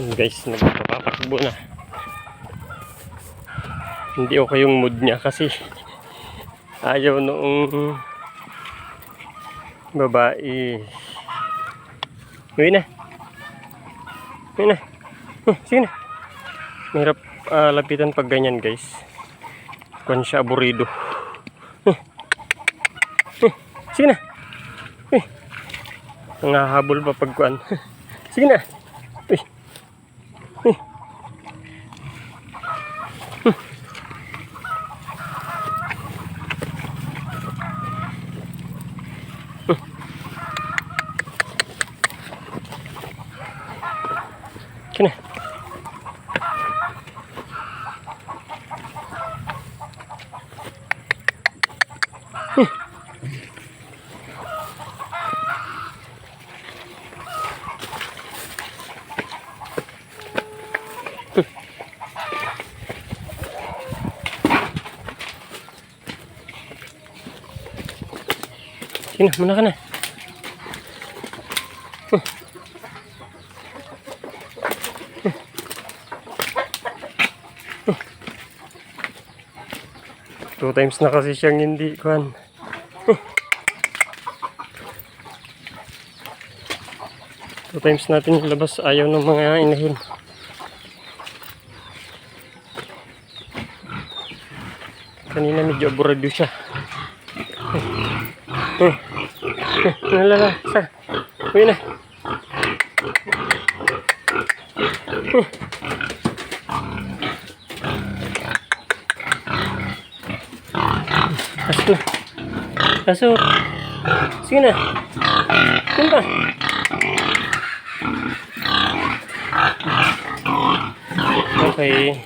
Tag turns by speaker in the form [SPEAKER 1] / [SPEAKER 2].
[SPEAKER 1] Yun guys, nagpapatakbo na. Hindi okay yung mood niya kasi ayaw noong babae. Uwi na. Uwi na. Huh, sige na. Mahirap ah, lapitan pag ganyan guys. Kung siya aburido. Huh. Huh, Sige na. Uy. Nangahabol pa pag kuan. Sige na. Sige na. Sige na, muna ka na. Huh. Two times na kasi siyang hindi kuhan. Huh. Two times natin ilabas ayaw ng mga inahin. Kanina medyo aburado siya. Nalala, sa, uwi na. Eh. Na. Pasok. Sige na. Sige na. Okay.